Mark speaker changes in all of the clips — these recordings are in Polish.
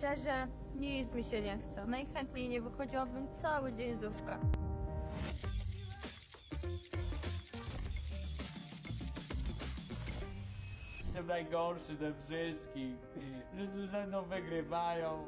Speaker 1: Szczerze, nic mi się nie chce. Najchętniej nie wychodziłabym cały dzień z łóżka.
Speaker 2: Jestem najgorszy ze wszystkich. Wszyscy ze mną wygrywają.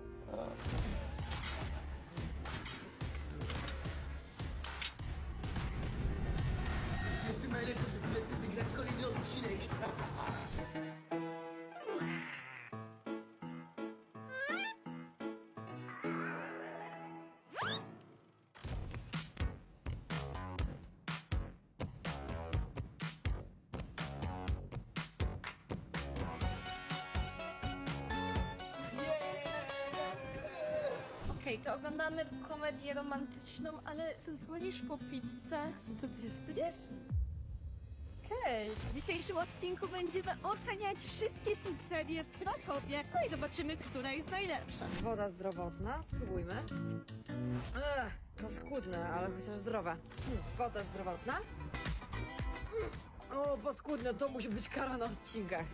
Speaker 1: Okej, to oglądamy komedię romantyczną, ale zadzwonisz po pizzę. Co ty się wstydzisz? Okej, w dzisiejszym odcinku będziemy oceniać wszystkie pizzerie w Krakowie. No i zobaczymy, która jest najlepsza.
Speaker 3: Woda zdrowotna, spróbujmy. Ech, paskudne, ale chociaż zdrowe. Hmm, woda zdrowotna. Hmm, O, paskudne, to musi być kara na odcinkach.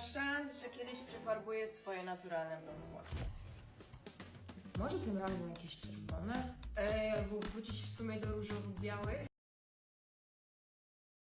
Speaker 4: Ma szans, że kiedyś przefarbuję swoje naturalne włosy. Może tym razem jakieś czerwone? Ej, albo wrócić w sumie do różowo-białych?